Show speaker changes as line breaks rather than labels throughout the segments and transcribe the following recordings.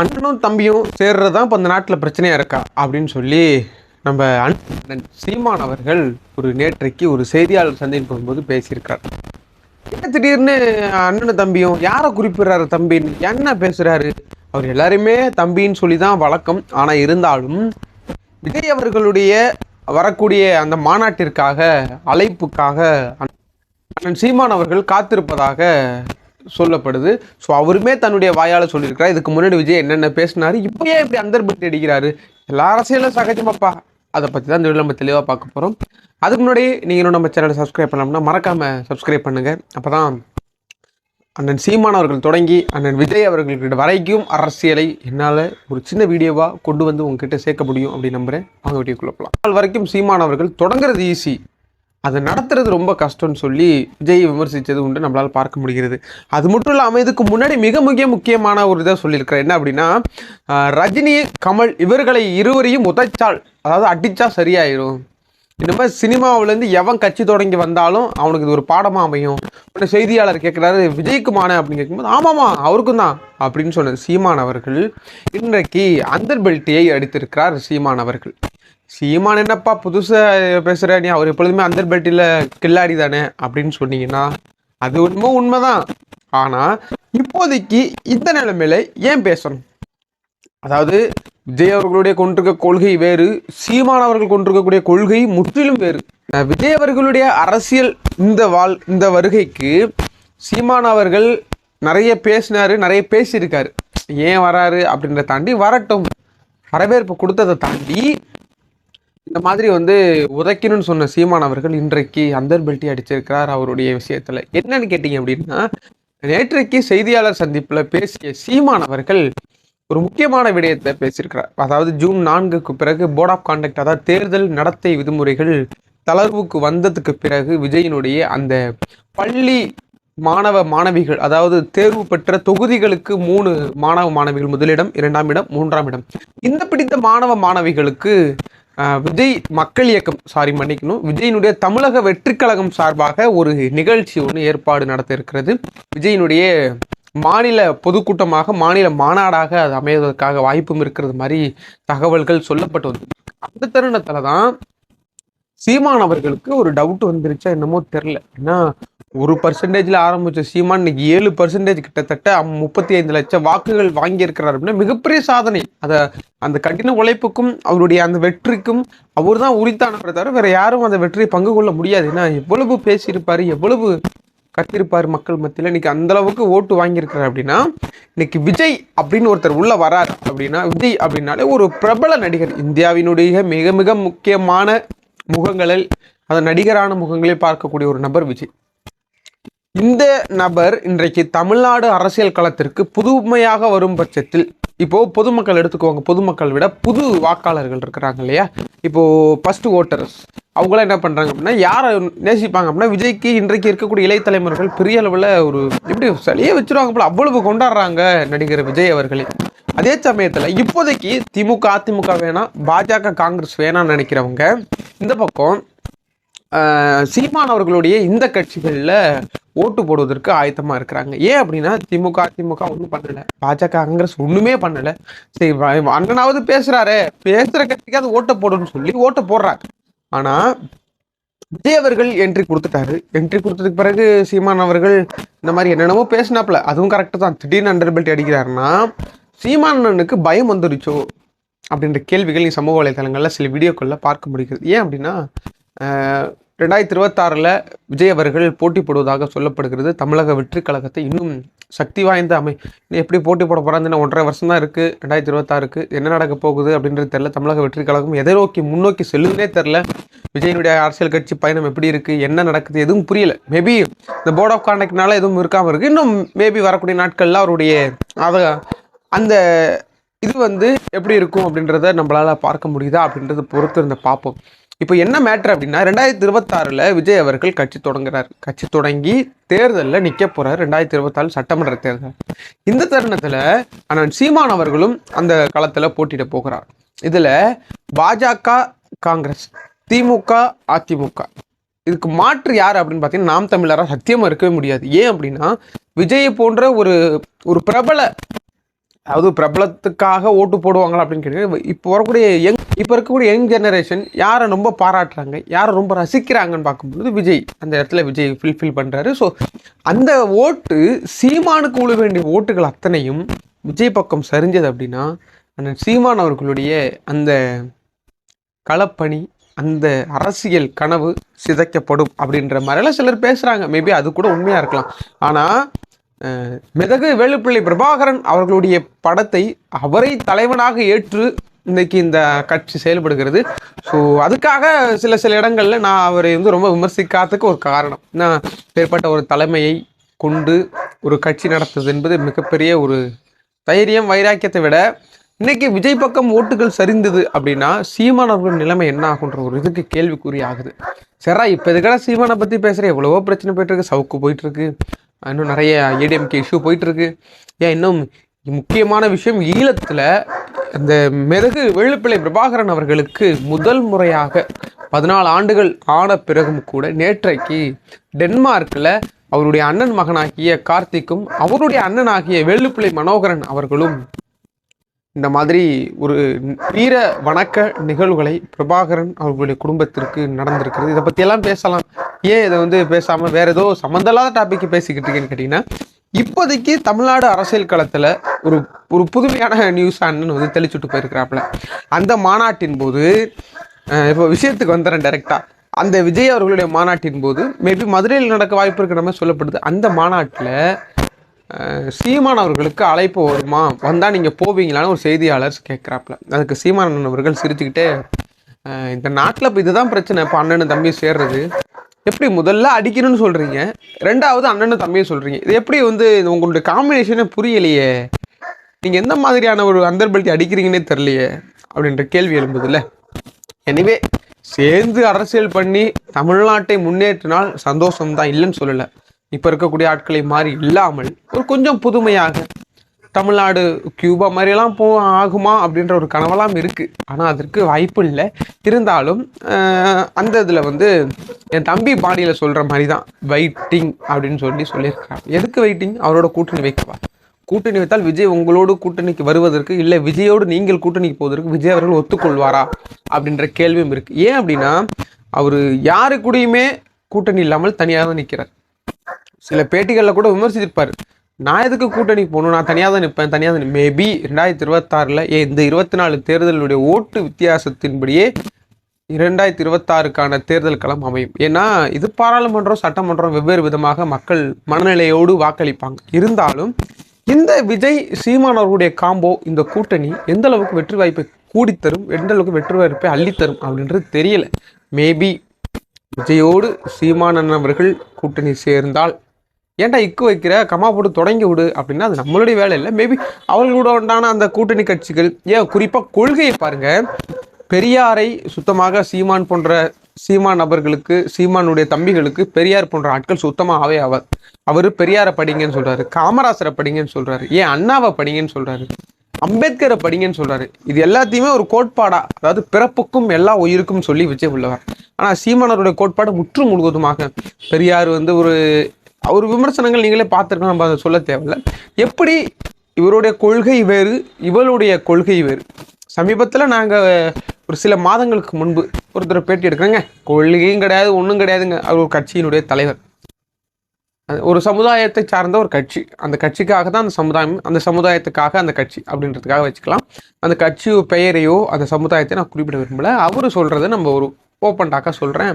அண்ணனும் தம்பியும் சேர்றது தான் இப்போ அந்த நாட்டில் பிரச்சனையாக இருக்கா? அப்படின்னு சொல்லி நம்ம அண்ணன் சீமான் அவர்கள் ஒரு நேற்றைக்கு ஒரு செய்தியாளர் சந்திப்பின் போது பேசியிருக்கார். என்ன திடீர்னு அண்ணனும் தம்பியும் யாரை குறிப்பிடுறாரு தம்பின்னு என்ன பேசுறாரு? அவர் எல்லாருமே தம்பின்னு சொல்லி தான் வழக்கம். ஆனால் இருந்தாலும் விஜய் அவர்களுடைய வரக்கூடிய அந்த மாநாட்டிற்காக அழைப்புக்காக அண்ணன் சீமான் அவர்கள் காத்திருப்பதாக சொல்லப்படுது. ஸோ அவருமே தன்னுடைய வாயால் சொல்லியிருக்கிறார். இதுக்கு முன்னாடி விஜய் என்னென்ன பேசினார் இப்பயே இப்படி அந்தர்பட்டு அடிக்கிறாரு. எல்லா அரசியலும் சகஜமாப்பா. அதை பற்றி தான் இந்த வீடியோ நம்ம தெளிவாக பார்க்க போகிறோம் அதுக்கு முன்னாடி நீங்கள் இன்னும் நம்ம சேனலை சப்ஸ்கிரைப் பண்ணோம்னா மறக்காமல் சப்ஸ்கிரைப் பண்ணுங்கள் அப்போ தான் அண்ணன் சீமான் அவர்கள் தொடங்கி அண்ணன் விஜய் அவர்கள்கிட்ட வரைக்கும் அரசியலை என்னால் ஒரு சின்ன வீடியோவாக கொண்டு வந்து உங்ககிட்ட சேர்க்க முடியும் அப்படின்னு நம்புகிறேன் அவங்க வீடியோக்குள்ளே போகலாம் நாள் வரைக்கும் சீமான் அவர்கள் தொடங்குறது ஈஸி அதை நடத்துறது ரொம்ப கஷ்டம்னு சொல்லி விஜய் விமர்சித்தது உண்டு நம்மளால் பார்க்க முடிகிறது. அது மட்டும் இல்லாமல் இதுக்கு முன்னாடி மிக மிக முக்கியமான ஒரு இதை சொல்லியிருக்கிறேன் என்ன அப்படின்னா ரஜினி கமல் இவர்களை இருவரையும் உதைச்சால் அதாவது அடித்தா சரியாயிரும். இந்த மாதிரி சினிமாவிலேருந்து எவன் கட்சி தொடங்கி வந்தாலும் அவனுக்கு இது ஒரு பாடமாக அமையும். உடனே செய்தியாளர் கேட்குறாரு விஜய்க்குமான அப்படின்னு கேட்கும்போது ஆமாம்மா அவருக்கும் தான் அப்படின்னு சொன்ன சீமான் அவர்கள் இன்றைக்கு அந்தர் பெல்ட்டியை அடித்திருக்கிறார் சீமான் அவர்கள். சீமான் என்னப்பா புதுசாக பேசுகிற நீ அவர் எப்பொழுதுமே அந்தர் பெல்ட்டில் கில்லாடி தானே அப்படின்னு சொன்னீங்கன்னா அது உண்மை உண்மைதான். ஆனால் இப்போதைக்கு இந்த நிலைமையில ஏன் பேசணும்? அதாவது விஜய் அவர்களுடைய கொண்டிருக்க கொள்கை வேறு சீமான் அவர்கள் கொண்டிருக்கக்கூடிய கொள்கை முற்றிலும் வேறு. விஜய் அவர்களுடைய அரசியல் இந்த வாழ் இந்த வருகைக்கு சீமான் அவர்கள் நிறைய பேசினார் நிறைய பேசியிருக்காரு. ஏன் வராரு அப்படின்றத தாண்டி வரட்டும். வரவேற்பு கொடுத்ததை தாண்டி இந்த மாதிரி வந்து உதைக்கணும்னு சொன்ன சீமான் அவர்கள் இன்றைக்கு அந்தர் பெல்ட்டி அடிச்சிருக்கிறார் அவருடைய விஷயத்துல. என்னன்னு கேட்டீங்க அப்படின்னா நேற்றைக்கு செய்தியாளர் சந்திப்புல பேசிய சீமான் அவர்கள் ஒரு முக்கியமான விடயத்தை பேசியிருக்கிறார். அதாவது ஜூன் நான்குக்கு பிறகு போர்ட் ஆஃப் கான்டக்ட் அதாவது தேர்தல் நடத்தை விதிமுறைகள் தளர்வுக்கு வந்ததுக்கு பிறகு விஜயினுடைய அந்த பள்ளி மாணவ மாணவிகள் அதாவது தேர்வு பெற்ற தொகுதிகளுக்கு மூணு மாணவ மாணவிகள் முதலிடம் இரண்டாம் இடம் மூன்றாம் இடம். இந்த பிடித்த மாணவ மாணவிகளுக்கு விஜய் மக்கள் இயக்கம் சாரி மன்னிக்கணும். விஜயினுடைய தமிழக வெற்றிக்கழகம் சார்பாக ஒரு நிகழ்ச்சி ஒன்று ஏற்பாடு நடத்த இருக்கிறது விஜயினுடைய மாநில பொதுக்கூட்டமாக மாநில மாநாடாக அது அமைவதற்காக வாய்ப்பும் இருக்கிறது மாதிரி தகவல்கள் சொல்லப்பட்டு வந்து அந்த தருணத்தில் தான் சீமான் அவர்களுக்கு ஒரு டவுட் வந்துருச்சா என்னமோ தெரில ஏன்னா ஒரு பர்சன்டேஜில் ஆரம்பித்த சீமான் இன்னைக்கு ஏழு பர்சன்டேஜ் கிட்டத்தட்ட முப்பத்தி ஐந்து லட்சம் வாக்குகள் வாங்கியிருக்கிறார் அப்படின்னா மிகப்பெரிய சாதனை. அதை அந்த கடின உழைப்புக்கும் அவருடைய அந்த வெற்றிக்கும் அவர் தான் உரித்தானவரை தவிர வேற யாரும் அந்த வெற்றியை பங்கு கொள்ள முடியாது. ஏன்னா எவ்வளவு பேசியிருப்பார் எவ்வளவு கத்திருப்பார் மக்கள் மத்தியில். இன்னைக்கு அந்த அளவுக்கு ஓட்டு வாங்கியிருக்கிறார் அப்படின்னா இன்னைக்கு விஜய் அப்படின்னு ஒருத்தர் உள்ள வரார் அப்படின்னா விஜய் அப்படின்னாலே ஒரு பிரபல நடிகர். இந்தியாவினுடைய மிக மிக முக்கியமான முகங்களில் அந்த நடிகரான முகங்களில் பார்க்கக்கூடிய ஒரு நபர் விஜய். இந்த நபர் இன்றைக்கு தமிழ்நாடு அரசியல் களத்திற்கு புதுமையாக வரும் பட்சத்தில் இப்போ பொதுமக்கள் எடுத்துக்கோங்க பொதுமக்கள் விட புது வாக்காளர்கள் இருக்கிறாங்க இல்லையா? இப்போ ஃபர்ஸ்ட் ஓட்டர்ஸ் அவங்களாம் என்ன பண்ணுறாங்க அப்படின்னா யாரை நேசிப்பாங்க அப்படின்னா விஜய்க்கு இன்றைக்கு இருக்கக்கூடிய இளைய தலைமுறைகள் பெரிய அளவில் ஒரு எப்படி சளியே வச்சிருவாங்க போல அவ்வளவு கொண்டாடுறாங்க நடிகர் விஜய் அவர்களே. அதே சமயத்தில் இப்போதைக்கு திமுக அதிமுக வேணாம் பாஜக காங்கிரஸ் வேணாம்னு நினைக்கிறவங்க இந்த பக்கம் சீமான் அவர்களுடைய இந்த கட்சிகளில் ஓட்டு போடுவதற்கு ஆயத்தமாக இருக்கிறாங்க. ஏன் அப்படின்னா திமுக திமுக ஒன்றும் பண்ணலை. பாஜக காங்கிரஸ் ஒன்றுமே பண்ணலை. சரி அண்ணனாவது பேசுகிறாரு பேசுகிற கட்சிக்கு அது ஓட்டை போடணும்னு சொல்லி ஓட்டை போடுறாங்க. ஆனால் விஜய் அவர்கள் என்ட்ரி கொடுத்துட்டாரு. என்ட்ரி கொடுத்ததுக்கு பிறகு சீமான் அவர்கள் இந்த மாதிரி என்னென்னமோ பேசினாப்புல. அதுவும் கரெக்டு தான். திடீர்னு அண்டர் பெல்ட் அடிக்கிறாருன்னா சீமான் அண்ணனுக்கு பயம் வந்துருச்சோ? அப்படின்ற கேள்விகள் சமூக வலைதளங்களில் சில வீடியோக்களில் பார்க்க முடிகிறது. ஏன் அப்படின்னா ரெண்டாயிரத்தி இருபத்தாறில் விஜய் அவர்கள் போட்டி போடுவதாக சொல்லப்படுகிறது. தமிழக வெற்றி கழகத்தை இன்னும் சக்தி வாய்ந்த அமை எப்படி போட்டி போட போகிறாங்க ஒன்றரை வருஷம் தான் இருக்குது ரெண்டாயிரத்தி இருபத்தாறுக்கு என்ன நடக்க போகுது அப்படின்றது தெரில தமிழக வெற்றி கழகம் எதை நோக்கி முன்னோக்கி செல்லுதுனே தெரில விஜயனுடைய அரசியல் கட்சி பயணம் எப்படி இருக்குது என்ன நடக்குது? எதுவும் புரியல. மேபி இந்த போர்ட் ஆஃப் கான்டாக்ட்னால எதுவும் இருக்காமல் இருக்குது இன்னும் மேபி வரக்கூடிய நாட்களில் அவருடைய அதை அந்த இது வந்து எப்படி இருக்கும் அப்படின்றத நம்மளால் பார்க்க முடியுதா அப்படின்றத பொறுத்து இருந்த பார்ப்போம். இப்போ என்ன மேட்ரு அப்படின்னா ரெண்டாயிரத்தி இருபத்தாறில் விஜய் அவர்கள் கட்சி தொடங்குறார். கட்சி தொடங்கி தேர்தலில் நிற்க போகிறார் ரெண்டாயிரத்தி இருபத்தாறு சட்டமன்ற தேர்தல். இந்த தருணத்தில் ஆனால் சீமான் அவர்களும் அந்த களத்தில் போட்டியிட போகிறார். இதில் பாஜக காங்கிரஸ் திமுக அதிமுக. இதுக்கு மாற்று யார் அப்படின்னு பார்த்தீங்கன்னா நாம் தமிழராக சத்தியமாக இருக்கவே முடியாது. ஏன் அப்படின்னா விஜயை போன்ற ஒரு ஒரு பிரபல அதாவது பிரபலத்துக்காக ஓட்டு போடுவாங்களா அப்படின்னு கேட்டீங்கன்னா இப்போ வரக்கூடிய யங் இப்போ இருக்கக்கூடிய யங் ஜெனரேஷன் யாரை ரொம்ப பாராட்டுறாங்க யாரை ரொம்ப ரசிக்கிறாங்கன்னு பார்க்கும்போது விஜய் அந்த இடத்துல விஜய் ஃபில்ஃபில் பண்ணுறாரு ஸோ அந்த ஓட்டு சீமானுக்கு உள்ள வேண்டிய ஓட்டுகள் அத்தனையும் விஜய் பக்கம் சரிஞ்சது அப்படின்னா அந்த சீமான் அவர்களுடைய அந்த களப்பணி அந்த அரசியல் கனவு சிதைக்கப்படும் அப்படின்ற மாதிரிலாம் சிலர் பேசுகிறாங்க மேபி அது கூட உண்மையாக இருக்கலாம். ஆனால் மிதகு வேலுப்பிள்ளை பிரபாகரன் அவர்களுடைய படத்தை அவரை தலைவனாக ஏற்று இன்றைக்கி இந்த கட்சி செயல்படுகிறது. ஸோ அதுக்காக சில சில இடங்களில் நான் அவரை வந்து ரொம்ப விமர்சிக்காததுக்கு ஒரு காரணம். நான் ஏற்பட்ட ஒரு தலைமையை கொண்டு ஒரு கட்சி நடத்துவது என்பது மிகப்பெரிய ஒரு தைரியம் வைராக்கியத்தை விட இன்னைக்கு விஜய் பக்கம் ஓட்டுகள் சரிந்தது அப்படின்னா சீமானவர்கள் நிலைமை என்ன ஆகுன்ற ஒரு இதுக்கு கேள்விக்குறி ஆகுது. சரா இப்போ இதுக்கடா சீமானை பற்றி பேசுகிற எவ்வளவோ பிரச்சனை போயிட்டு இருக்கு சவுக்கு போயிட்டு இருக்கு இன்னும் நிறைய ஏடிஎம்கே இஷ்யூ போயிட்டு இருக்கு ஏன் இன்னும் முக்கியமான விஷயம் ஈழத்தில் இந்த மெருகு வெள்ளுப்பிள்ளை பிரபாகரன் அவர்களுக்கு முதல் முறையாக பதினாலு ஆண்டுகள் ஆன பிறகும் கூட நேற்றைக்கு டென்மார்க்கில் அவருடைய அண்ணன் மகனாகிய கார்த்திக்கும் அவருடைய அண்ணனாகிய வெள்ளுப்பிள்ளை மனோகரன் அவர்களும் இந்த மாதிரி ஒரு வீர வணக்க நிகழ்வுகளை பிரபாகரன் அவர்களுடைய குடும்பத்திற்கு நடந்திருக்கிறது. இதை பற்றியெல்லாம் பேசலாம். ஏன் இதை வந்து பேசாமல் வேற ஏதோ சம்மந்தமில்லாத டாப்பிக்கு பேசிக்கிட்டு இருக்கேன்னு கேட்டிங்கன்னா இப்போதைக்கு தமிழ்நாடு அரசியல் களத்தில் ஒரு ஒரு புதுமையான நியூஸ் அண்ணன் வந்து தெளிச்சுட்டு போயிருக்கிறாப்புல. அந்த மாநாட்டின் போது இப்போ விஷயத்துக்கு வந்துடுறேன் டைரெக்டாக அந்த விஜய் அவர்களுடைய மாநாட்டின் போது மேபி மதுரையில் நடக்க வாய்ப்பு இருக்கிற மாதிரி சொல்லப்படுது. அந்த மாநாட்டில் சீமான் அவர்களுக்கு அழைப்பு வருமா? வந்தால் நீங்கள் போவீங்களான்னு ஒரு செய்தியாளர் கேட்குறாப்புல அதுக்கு சீமானன் அவர்கள் சிரிச்சுக்கிட்டே இந்த நாட்டில் இப்போ இதுதான் பிரச்சனை. இப்போ அண்ணன் தம்பி சேர்றது. எப்படி முதல்ல அடிக்கணும்னு சொல்கிறீங்க ரெண்டாவது அண்ணனும் தம்பியும் சொல்கிறீங்க இது எப்படி வந்து உங்களுடைய காம்பினேஷனே புரியலையே? நீங்கள் எந்த மாதிரியான ஒரு அந்தர்பல்ட்டி அடிக்கிறீங்கன்னே தெரியலையே? அப்படின்ற கேள்வி எழும்புதில்ல. எனிவே சேர்ந்து அரசியல் பண்ணி தமிழ்நாட்டை முன்னேற்றினால் சந்தோஷம்தான் இல்லைன்னு சொல்லலை. இப்போ இருக்கக்கூடிய ஆட்களை மாறி இல்லாமல் ஒரு கொஞ்சம் புதுமையாக தமிழ்நாடு கியூபா மாதிரியெல்லாம் போ ஆகுமா அப்படின்ற ஒரு கனவெல்லாம் இருக்குது ஆனால் அதற்கு வாய்ப்பு இல்லை. இருந்தாலும் அந்த இதில் வந்து என் தம்பி பாடியில் சொல்கிற மாதிரி தான் வெயிட்டிங் அப்படின்னு சொல்லி சொல்லியிருக்கிறார். எதுக்கு வெயிட்டிங் அவரோட கூட்டணி வைக்கவா? கூட்டணி வைத்தால் விஜய் உங்களோடு கூட்டணிக்கு வருவதற்கு இல்லை விஜயோடு நீங்கள் கூட்டணிக்கு போவதற்கு விஜய் அவர்கள் ஒத்துக்கொள்வாரா அப்படின்ற கேள்வியும் இருக்குது ஏன் அப்படின்னா அவர் யாரு கூடயுமே கூட்டணி இல்லாமல் தனியாக தான் நிற்கிறார். சில பேட்டிகளில் கூட விமர்சிச்சிருப்பார் நான் எதுக்கு கூட்டணி போகணும்? நான் தனியாக தான் நிற்பேன் தனியாக தான் மேபி ரெண்டாயிரத்தி இருபத்தாறில் ஏ இந்த இருபத்தி நாலு தேர்தலுடைய ஓட்டு வித்தியாசத்தின்படியே இரண்டாயிரத்தி இருபத்தாறுக்கான தேர்தல் களம் அமையும். ஏன்னா இது பாராளுமன்றம் சட்டமன்றம் வெவ்வேறு விதமாக மக்கள் மனநிலையோடு வாக்களிப்பாங்க. இருந்தாலும் இந்த விஜய் சீமானவர்களுடைய காம்போ இந்த கூட்டணி எந்த அளவுக்கு வெற்றி வாய்ப்பை கூடித்தரும் எந்த அளவுக்கு வெற்றி வாய்ப்பை அள்ளித்தரும் அப்படின்றது தெரியல. மேபி விஜயோடு சீமானன் அவர்கள் கூட்டணி சேர்ந்தால் ஏன்டா இக்கு வைக்கிற? கமா போட்டு தொடங்கி விடு அப்படின்னா அது நம்மளுடைய வேலை இல்லை. மேபி அவர்களோட உண்டான அந்த கூட்டணி கட்சிகள் ஏன் குறிப்பாக கொள்கையை பாருங்க. பெரியாரை சுத்தமாக சீமான் போன்ற சீமான் நபர்களுக்கு சீமானுடைய தம்பிகளுக்கு பெரியார் போன்ற ஆட்கள் சுத்தமாகவே ஆவார் அவர் பெரியாரை படிங்கன்னு சொல்றாரு காமராசரை படிங்கன்னு சொல்றாரு ஏன் அண்ணாவை படிங்கன்னு சொல்றாரு அம்பேத்கரை படிங்கன்னு சொல்றாரு. இது எல்லாத்தையுமே ஒரு கோட்பாடா அதாவது பிறப்புக்கும் எல்லா உயிருக்கும் சொல்லி விஜய் உள்ளவர். ஆனால் சீமானருடைய கோட்பாடு முற்று முழுவதுமாக பெரியார் வந்து ஒரு அவர் விமர்சனங்கள் நீங்களே பார்த்துருக்கோம் நம்ம அதை சொல்ல தேவையில்ல. எப்படி இவருடைய கொள்கை வேறு இவளுடைய கொள்கை வேறு? சமீபத்தில் நாங்கள் ஒரு சில மாதங்களுக்கு முன்பு ஒருத்தர் பேட்டி எடுக்கிறேங்க. கொள்கையும் கிடையாது ஒன்றும் கிடையாதுங்க. அவர் ஒரு கட்சியினுடைய தலைவர். ஒரு சமுதாயத்தை சார்ந்த ஒரு கட்சி. அந்த கட்சிக்காக தான் அந்த சமுதாயம் அந்த சமுதாயத்துக்காக அந்த கட்சி அப்படின்றதுக்காக வச்சுக்கலாம். அந்த கட்சி பெயரையோ அந்த சமுதாயத்தை நான் குறிப்பிட விரும்பல. அவர் சொல்கிறத நம்ம ஒரு ஓப்பன் டாக்காக சொல்கிறேன்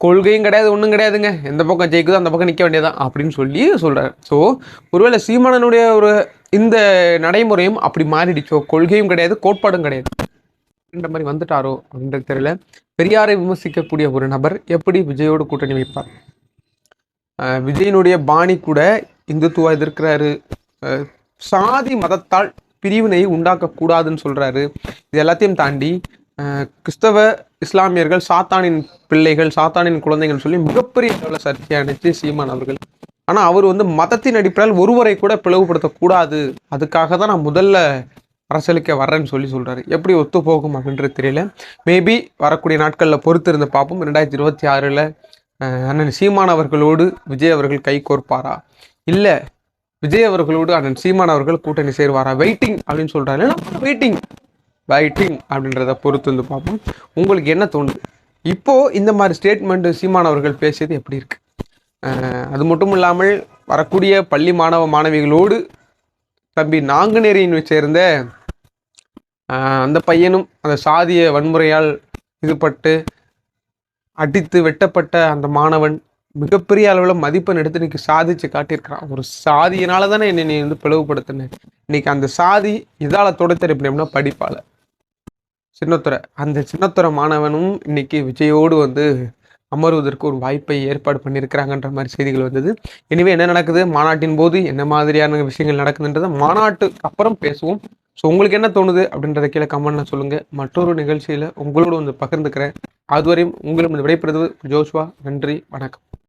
கொள்கையும் கிடையாது ஒன்றும் கிடையாதுங்க. எந்த பக்கம் ஜெயிக்குதோ அந்த பக்கம் நிற்க வேண்டியதான் அப்படின்னு சொல்லி சொல்கிறார் ஸோ ஒருவேளை சீமானனுடைய ஒரு இந்த நடைமுறையும் அப்படி மாறிடுச்சோ? கொள்கையும் கிடையாது கோட்பாடும் கிடையாது. அப்படின்ற மாதிரி வந்துட்டாரோ அப்படின்றது தெரியல. பெரியாரை விமர்சிக்கக்கூடிய ஒரு நபர் எப்படி விஜயோடு கூட்டணி வைப்பார்? விஜயினுடைய பாணி கூட இந்துத்துவா எதிர்க்கிறாரு. சாதி மதத்தால் பிரிவினை உண்டாக்கக்கூடாதுன்னு சொல்கிறாரு இது எல்லாத்தையும் தாண்டி கிறிஸ்தவ இஸ்லாமியர்கள் சாத்தானின் பிள்ளைகள் சாத்தானின் குழந்தைகள் சொல்லி மிகப்பெரிய அளவில் சர்ச்சை அணைச்சு சீமான் அவர்கள். ஆனால் அவர் வந்து மதத்தின் அடிப்படையில் ஒருவரை கூட பிளவுபடுத்தக்கூடாது. அதுக்காக தான் நான் முதல்ல அரசியலுக்கே வர்றேன்னு சொல்லி சொல்கிறாரு எப்படி ஒத்து போகும் அப்படின்றது தெரியல. மேபி வரக்கூடிய நாட்களில் பொறுத்து இருந்து பார்ப்போம். ரெண்டாயிரத்தி இருபத்தி ஆறில் அண்ணன் சீமான் அவர்களோடு விஜய் அவர்கள் கை கோர்ப்பாரா? இல்லை விஜய் அவர்களோடு அண்ணன் சீமான் அவர்கள் கூட்டணி சேருவாரா? வெயிட்டிங் அப்படின்னு சொல்கிறாரு வெயிட்டிங் பைட்டிங் அப்படின்றத பொறுத்து வந்து பார்ப்போம். உங்களுக்கு என்ன தோணுது? இப்போது இந்த மாதிரி ஸ்டேட்மெண்ட்டு சீமான் அவர்கள் பேசியது எப்படி இருக்குது அது மட்டும் இல்லாமல் வரக்கூடிய பள்ளி மாணவ மாணவிகளோடு தம்பி நாங்குநேரியை சேர்ந்த அந்த பையனும் அந்த சாதிய வன்முறையால் இதுபட்டு அடித்து வெட்டப்பட்ட அந்த மாணவன் மிகப்பெரிய அளவில் மதிப்பெண் எடுத்து இன்னைக்கு சாதிச்சு காட்டியிருக்கிறான். ஒரு சாதியினால தானே என்னை நீ வந்து பிளவுபடுத்தின. இன்னைக்கு அந்த சாதி இதால் தொடத்தர் எப்படின்னா சின்னத்துறை. அந்த சின்னத்துறை மாணவனும் இன்னைக்கு விஜயோடு வந்து அமர்வதற்கு ஒரு வாய்ப்பை ஏற்பாடு பண்ணியிருக்கிறாங்கன்ற மாதிரி செய்திகள் வந்தது. எனவே என்ன நடக்குது? மாநாட்டின் போது என்ன மாதிரியான விஷயங்கள் நடக்குதுன்றதை மாநாட்டுக்கு அப்புறம் பேசுவோம். ஸோ உங்களுக்கு என்ன தோணுது அப்படின்றத கீழே கமெண்ட்ல சொல்லுங்க. மற்றொரு நிகழ்ச்சியில் உங்களோடு வந்து பகிர்ந்துக்கிறேன். அதுவரையும் உங்களிடம் விடைபெறுவது ஜோஷ்வா. நன்றி. வணக்கம்.